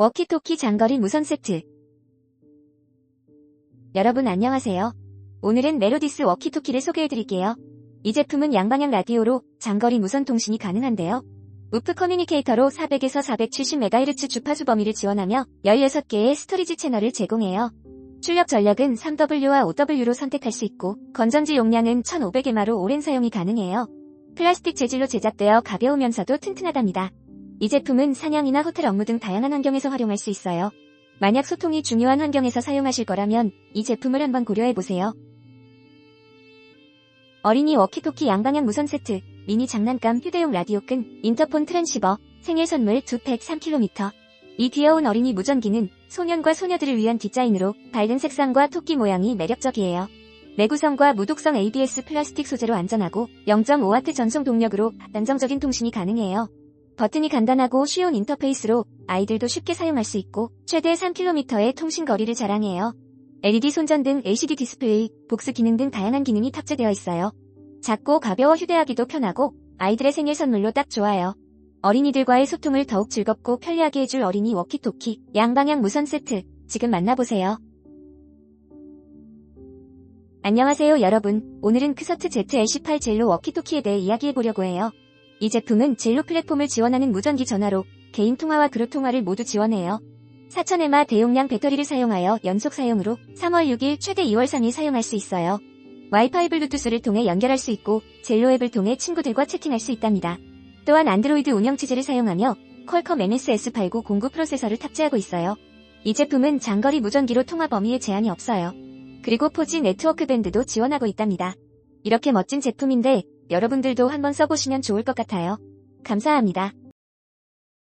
워키토키 장거리 무선 세트. 여러분 안녕하세요. 오늘은 멜로디스 워키토키를 소개해드릴게요. 이 제품은 양방향 라디오로 장거리 무선 통신이 가능한데요. 우프 커뮤니케이터로 400에서 470MHz 주파수 범위를 지원하며 16개의 스토리지 채널을 제공해요. 출력 전력은 3W와 5W로 선택할 수 있고 건전지 용량은 1500mA로 오랜 사용이 가능해요. 플라스틱 재질로 제작되어 가벼우면서도 튼튼하답니다. 이 제품은 사냥이나 호텔 업무 등 다양한 환경에서 활용할 수 있어요. 만약 소통이 중요한 환경에서 사용하실 거라면 이 제품을 한번 고려해보세요. 어린이 워키토키 양방향 무선 세트, 미니 장난감 휴대용 라디오 끈, 인터폰 트랜시버, 생일 선물 2팩 3km. 이 귀여운 어린이 무전기는 소년과 소녀들을 위한 디자인으로 밝은 색상과 토끼 모양이 매력적이에요. 내구성과 무독성 ABS 플라스틱 소재로 안전하고 0.5W 전송 동력으로 안정적인 통신이 가능해요. 버튼이 간단하고 쉬운 인터페이스로 아이들도 쉽게 사용할 수 있고 최대 3km의 통신 거리를 자랑해요. LED 손전 등 LCD 디스플레이, 복스 기능 등 다양한 기능이 탑재되어 있어요. 작고 가벼워 휴대하기도 편하고 아이들의 생일 선물로 딱 좋아요. 어린이들과의 소통을 더욱 즐겁고 편리하게 해줄 어린이 워키토키 양방향 무선 세트 지금 만나보세요. 안녕하세요 여러분. 오늘은 크서트 ZL18 젤로 워키토키에 대해 이야기해보려고 해요. 이 제품은 젤로 플랫폼을 지원하는 무전기 전화로 개인 통화와 그룹 통화를 모두 지원해요. 4000에마 대용량 배터리를 사용하여 연속 사용으로 3월 6일 최대 2월 3일 사용할 수 있어요. 와이파이 블루투스를 통해 연결할 수 있고 젤로 앱을 통해 친구들과 채팅할 수 있답니다. 또한 안드로이드 운영 체제를 사용하며 퀄컴 MSS89 공구 프로세서를 탑재하고 있어요. 이 제품은 장거리 무전기로 통화 범위에 제한이 없어요. 그리고 4G 네트워크 밴드도 지원하고 있답니다. 이렇게 멋진 제품인데 여러분들도 한번 써보시면 좋을 것 같아요. 감사합니다.